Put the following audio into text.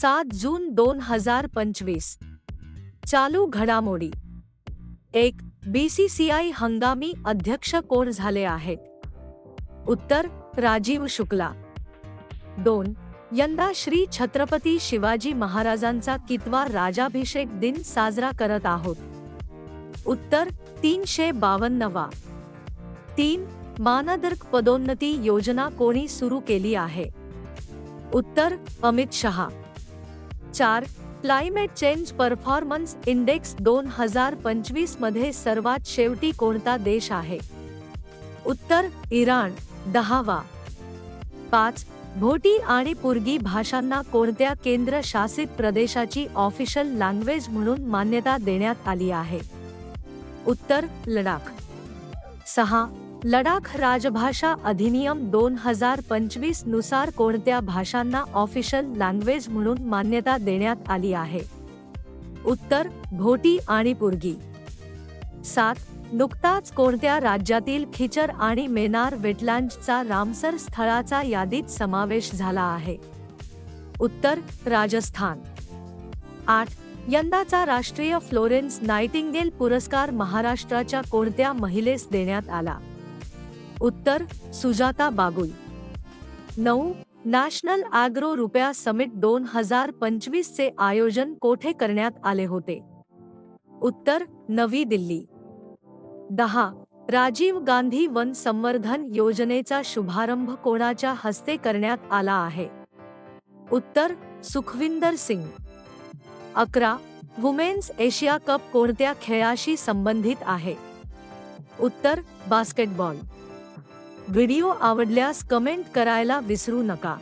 सात जून दोन हजार पंचवीस. चालू घडामोडी. एक बीसीसीआय हंगामी अध्यक्ष कोण झाले आहेत? उत्तर राजीव शुक्ला. दोन यंदा श्री छत्रपती शिवाजी महाराजांचा कितवा राजाभिषेक दिन साजरा करत आहोत. उत्तर तीनशे बावन्नवा. तीन मानदर्क पदोन्नती योजना कोणी सुरू केली आहे? उत्तर अमित शहा. चार क्लायमेट चेंज परफॉर्मन्स इंडेक्स दोन हजार पंचवीसमध्ये सर्वात शेवटी कोणता देश आहे? उत्तर इराण. दहावा. पाच भोटी आणि पुर्गी भाषांना कोणत्या केंद्र शासित प्रदेशाची ऑफिशियल लँग्वेज म्हणून मान्यता देण्यात आली आहे? उत्तर लडाख. सहा लडाख राजभाषा अधिनियम दोन हजार पंचवीसनुसार कोणत्या भाषांना ऑफिशियल लँग्वेज म्हणून मान्यता देण्यात आली आहे? उत्तर भोटी आणि पुर्गी. सात नुकताच कोणत्या राज्यातील खिचर आणि मेनार वेटलँडचा रामसर स्थळाचा यादीत समावेश झाला आहे? उत्तर राजस्थान. आठ यंदाचा राष्ट्रीय फ्लोरेन्स नाइटिंगेल पुरस्कार महाराष्ट्राच्या कोणत्या महिलेस देण्यात आला? उत्तर, सुजाता बागुल. नऊ, नॅशनल ॲग्रो रुपया समिट दोन हज़ार पंचवीस चे आयोजन कोठे करण्यात आले होते? उत्तर, नवी दिल्ली. दहा, राजीव गांधी वन संवर्धन योजनेचा शुभारंभ कोणाच्या हस्ते करण्यात आला आहे? उत्तर, सुखविंदर सिंग. अकरा, वुमेन्स एशिया कप कोणत्या खेळाशी संबंधित आहे? उत्तर, बास्केटबॉल. व्हिडिओ आवडल्यास कमेंट करायला विसरू नका.